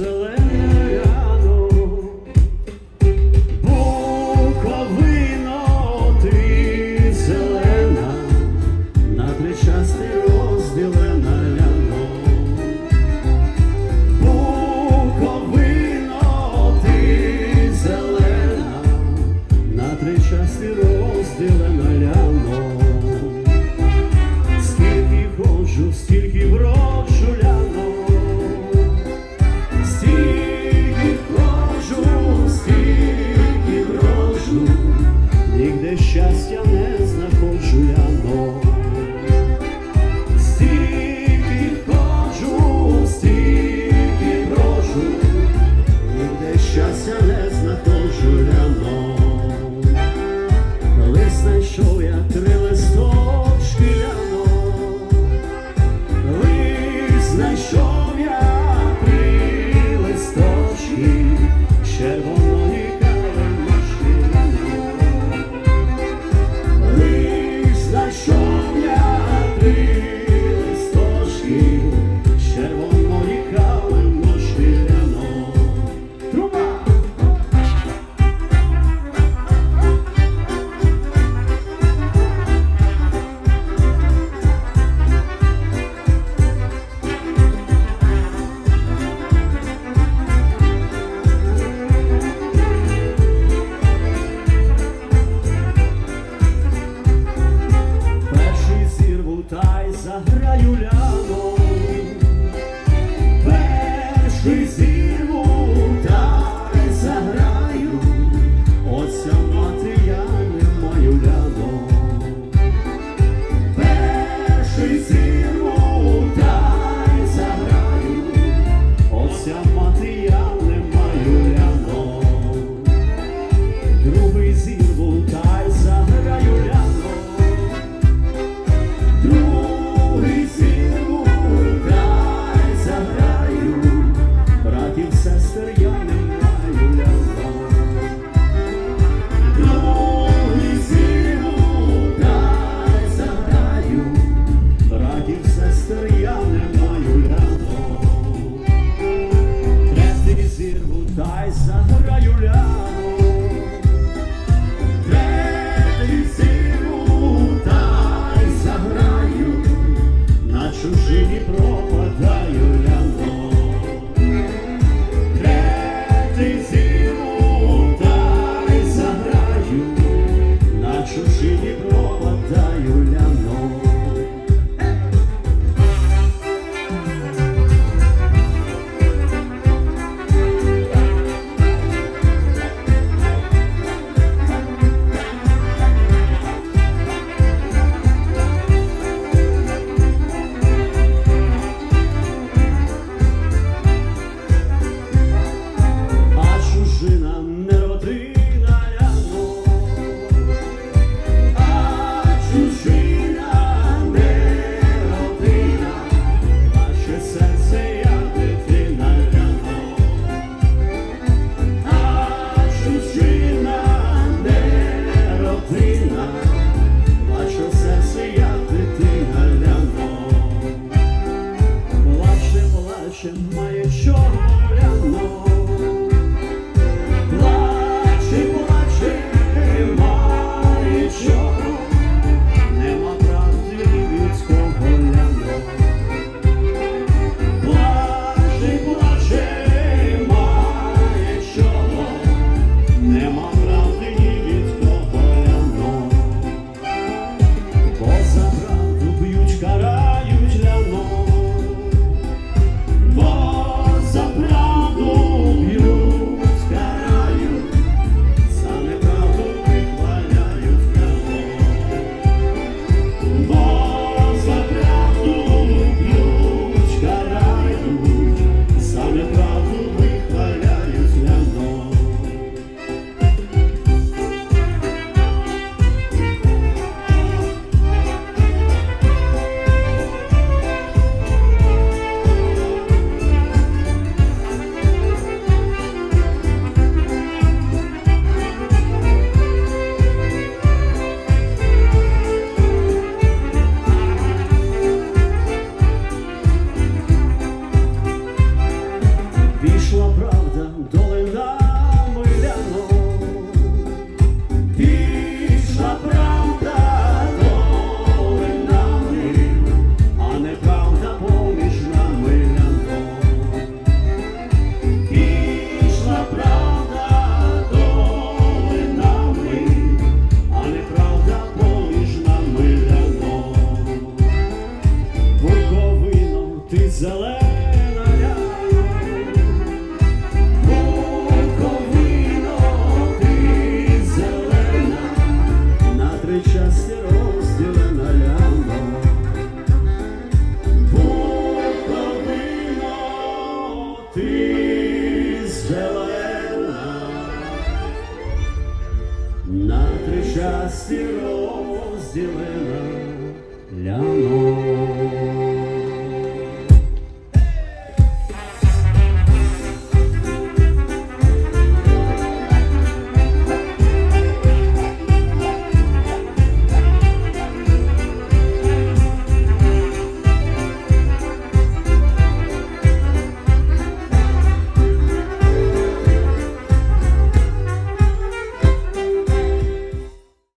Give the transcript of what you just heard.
зелене рано, Буковино, ти зелена, на три части розділена ляно. Буковино, зелена, на три части розділена. Скільки хочу, стільки. знайшов я три Ты зелена, на три часті розділена.